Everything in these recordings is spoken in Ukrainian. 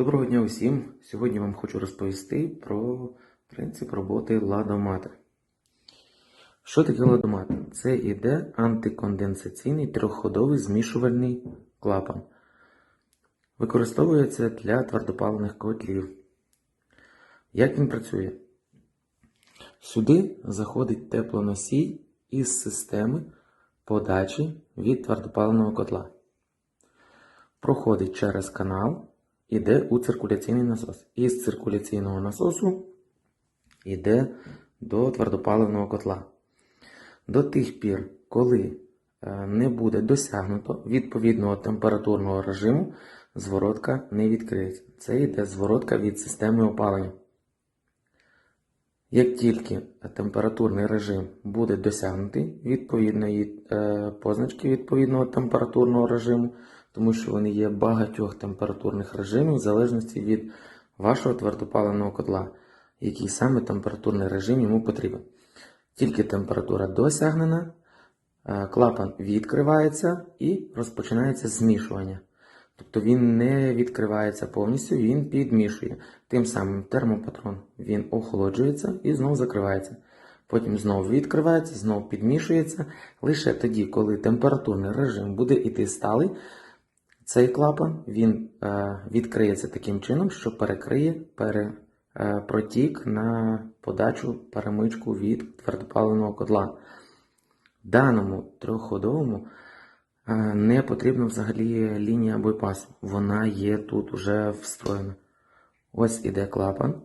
Доброго дня усім! Сьогодні вам хочу розповісти про принцип роботи ладомата. Що таке ладомат? Це іде антиконденсаційний трьохходовий змішувальний клапан. Використовується для твердопаливних котлів. Як він працює? Сюди заходить теплоносій із системи подачі від твердопаливного котла. Проходить через канал, іде у циркуляційний насос. Із циркуляційного насосу йде до твердопаливного котла. До тих пір, коли е, не буде досягнуто відповідного температурного режиму, зворотка не відкриється. Це йде зворотка від системи опалення. Як тільки температурний режим буде досягнутий відповідної е, позначки відповідного температурного режиму, тому що вони є багатьох температурних режимів в залежності від вашого твердопаливного котла, який саме температурний режим йому потрібен. Тільки температура досягнена, е, клапан відкривається і розпочинається змішування. Тобто він не відкривається повністю, він підмішує. Тим самим термопатрон він охолоджується і знову закривається. Потім знову відкривається, знову підмішується. Лише тоді, коли температурний режим буде йти сталий, цей клапан він е, відкриється таким чином, що перекриє пере, е, протік на подачу перемичку від твердопаливного котла. Даному трьохходовому е, не потрібна взагалі лінія бойпасу. Вона є тут уже встроєна. Ось іде клапан.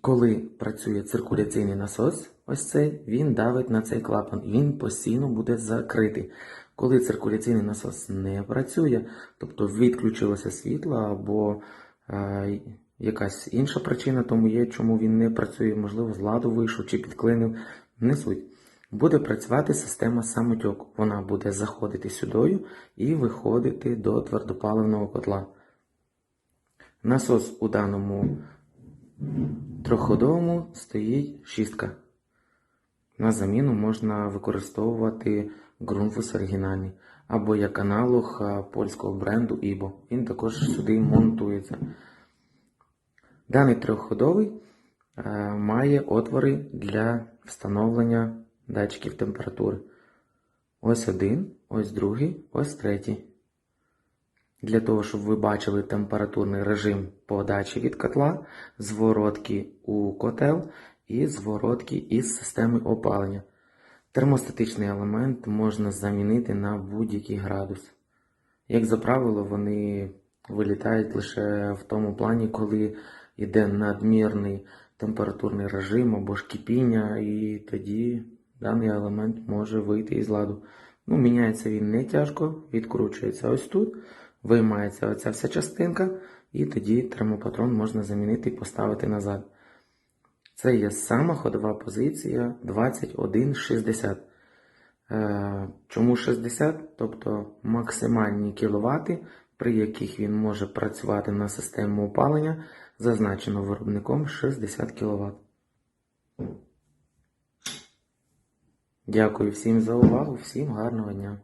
Коли працює циркуляційний насос, ось цей, він давить на цей клапан, він постійно буде закритий. Коли циркуляційний насос не працює, тобто відключилося світло або е, якась інша причина, тому є, чому він не працює, можливо, з ладу вийшов чи підклинив, не суть. Буде працювати система самотьоку. Вона буде заходити сюдою і виходити до твердопаливного котла. Насос у даному трьохходовому стоїть шістка. На заміну можна використовувати Grundfos оригінальний або як аналог польського бренду Ibo. Він також сюди монтується. Даний трьохходовий е, має отвори для встановлення датчиків температури. Ось один, ось другий, ось третій. Для того, щоб ви бачили температурний режим подачі від котла, зворотки у котел і зворотки із системи опалення. Термостатичний елемент можна замінити на будь-який градус. Як за правило, вони вилітають лише в тому плані, коли йде надмірний температурний режим або ж кипіння, і тоді даний елемент може вийти із ладу. Ну, Міняється він не тяжко, відкручується ось тут, виймається оця вся частинка, і тоді термопатрон можна замінити і поставити назад. Це є сама ходова позиція 2160. Е, Чому 60? Тобто максимальні кіловати, при яких він може працювати на систему опалення, зазначено виробником 60 кВт. Дякую всім за увагу, всім гарного дня!